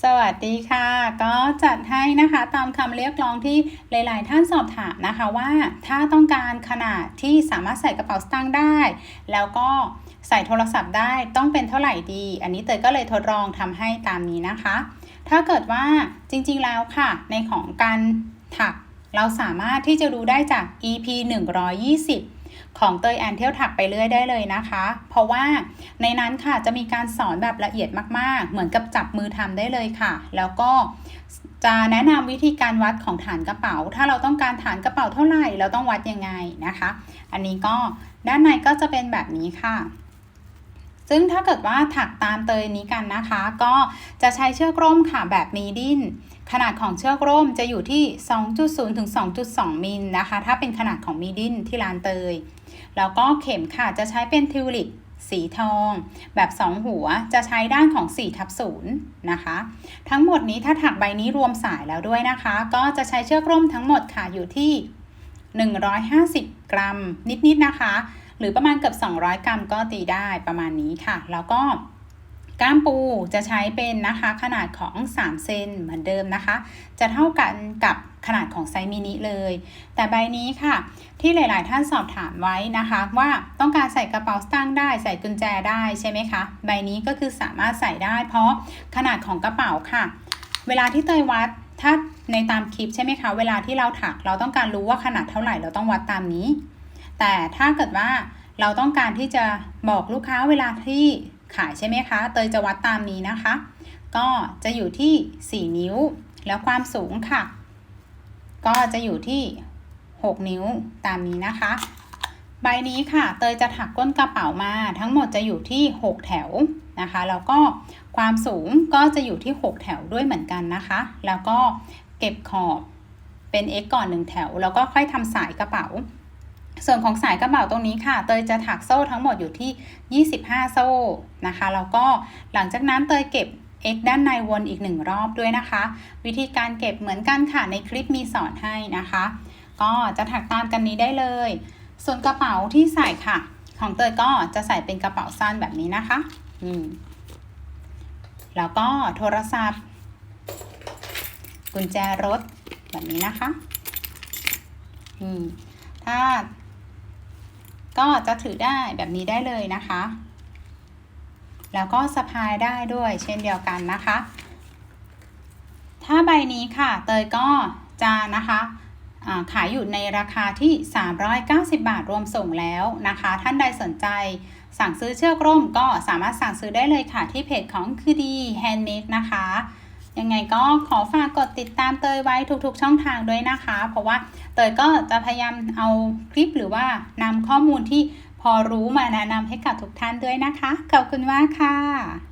สวัสดีค่ะ ก็จัดให้นะคะตามคำเรียกร้องที่หลาย ๆ ท่านสอบถามนะคะว่าถ้าต้องการขนาดที่สามารถใส่กระเป๋าสตางค์ได้ แล้วก็ใส่โทรศัพท์ได้ต้องเป็นเท่าไหร่ดี อันนี้เตยก็เลยทดลองทำให้ตามนี้นะคะ ถ้าเกิดว่าจริง ๆ แล้วค่ะ ในของการถัก เราสามารถที่จะดูได้จาก EP 120 ของเตยแอนเที่ยวถักไปเรื่อยได้เลยนะคะ เพราะว่าในนั้นค่ะจะมีการสอนแบบละเอียดมากๆ เหมือนกับจับมือทำได้เลยค่ะ แล้วก็จะแนะนำวิธีการวัดของฐานกระเป๋า ถ้าเราต้องการฐานกระเป๋าเท่าไหร่ เราต้องวัดยังไงนะคะ อันนี้ก็ด้านในก็จะเป็นแบบนี้ค่ะ ซึ่งถ้าเกิดว่าถักตามเตยนี้กันนะคะ ก็จะใช้เชือกร่มค่ะแบบมีดิ้น ขนาดของเชือกร่มจะอยู่ที่ 2.0 ถึง 2.2 มิลนะคะ ถ้าเป็นขนาดของมีดิ้นที่ร้านเตย แล้วก็เข็มค่ะจะใช้เป็นทิวลิปสีทอง แบบ 2 หัวจะใช้ด้านของ4ทับ0นย์นะคะ ทั้งหมดนี้ถ้าถักใบนี้รวมสายแล้วด้วยนะคะ ก็จะใช้เชือกร่มทั้งหมดค่ะอยู่ที่ 150 กรัม นิดๆนะคะ หรือประมาณเกือบ 200 กรัมก็ตีได้ประมาณนี้ค่ะ แล้วก็ก้ามปูจะใช้เป็นนะคะขนาดของ3เซนเหมือนเดิมนะคะ จะเท่ากันกับขนาดของไซส์มินิเลย แต่ใบนี้ค่ะ ที่หลาย ๆ ท่านสอบถามไว้นะคะ ว่าต้องการใส่กระเป๋าสตางค์ได้ใส่กุญแจได้ใช่ไหมคะ ใบนี้ก็คือสามารถใส่ได้ เพราะขนาดของกระเป๋าค่ะ เวลาที่เตยวัดถ้าในตามคลิปใช่ไหมคะ เวลาที่เราถักเราต้องการรู้ว่าขนาดเท่าไหร่เราต้องวัดตามนี้ แต่ถ้าเกิดว่าเราต้องการที่จะบอกลูกค้าเวลาที่ขายใช่ไหมคะ เตยจะวัดตามนี้นะคะ ก็จะอยู่ที่ 4 นิ้ว แล้วความสูงค่ะ ก็จะอยู่ที่ 6 นิ้วตามนี้นะคะ ใบนี้ค่ะ เตยจะถักก้นกระเป๋ามาทั้งหมดจะอยู่ที่ 6 แถวนะคะ แล้วก็ความสูงก็จะอยู่ที่ 6 แถวด้วยเหมือนกันนะคะ แล้วก็เก็บขอบเป็น x ก่อน 1 แถว แล้วก็ค่อยทำสายกระเป๋า ส่วนของสายกระเป๋าตรงนี้ค่ะ เตยจะถักโซ่ทั้งหมดอยู่ที่ 25 โซ่นะคะ แล้วก็หลังจากนั้นเตยเก็บ x ด้านในวนอีกหนึ่งรอบด้วยนะคะ วิธีการเก็บเหมือนกันค่ะในคลิปมีสอนให้นะคะ ก็จะถักตามกันนี้ได้เลย ส่วนกระเป๋าที่ใส่ค่ะ ของเตยก็จะใส่เป็นกระเป๋าสั้นแบบนี้นะคะอืมแล้วก็โทรศัพท์ กุญแจรถแบบนี้นะคะอืมถ้า ก็จะถือได้แบบนี้ได้เลยนะคะ แล้วก็สะพายได้ด้วยเช่นเดียวกันนะคะ ถ้าใบนี้ค่ะ เตยก็จะนะคะขายอยู่ในราคาที่ 390 บาทรวมส่งแล้วนะคะ ท่านใดสนใจสั่งซื้อเชือกร่มก็สามารถสั่งซื้อได้เลยค่ะที่เพจของคือดีแฮนด์เมดนะคะ ยังไงก็ขอฝากกดติดตามเตยไว้ทุกๆ ช่องทางด้วยนะคะ เพราะว่าเตยก็จะพยายามเอาคลิปหรือว่านำข้อมูลที่พอรู้มาแนะนำให้กับทุกท่านด้วยนะคะ ขอบคุณมากค่ะ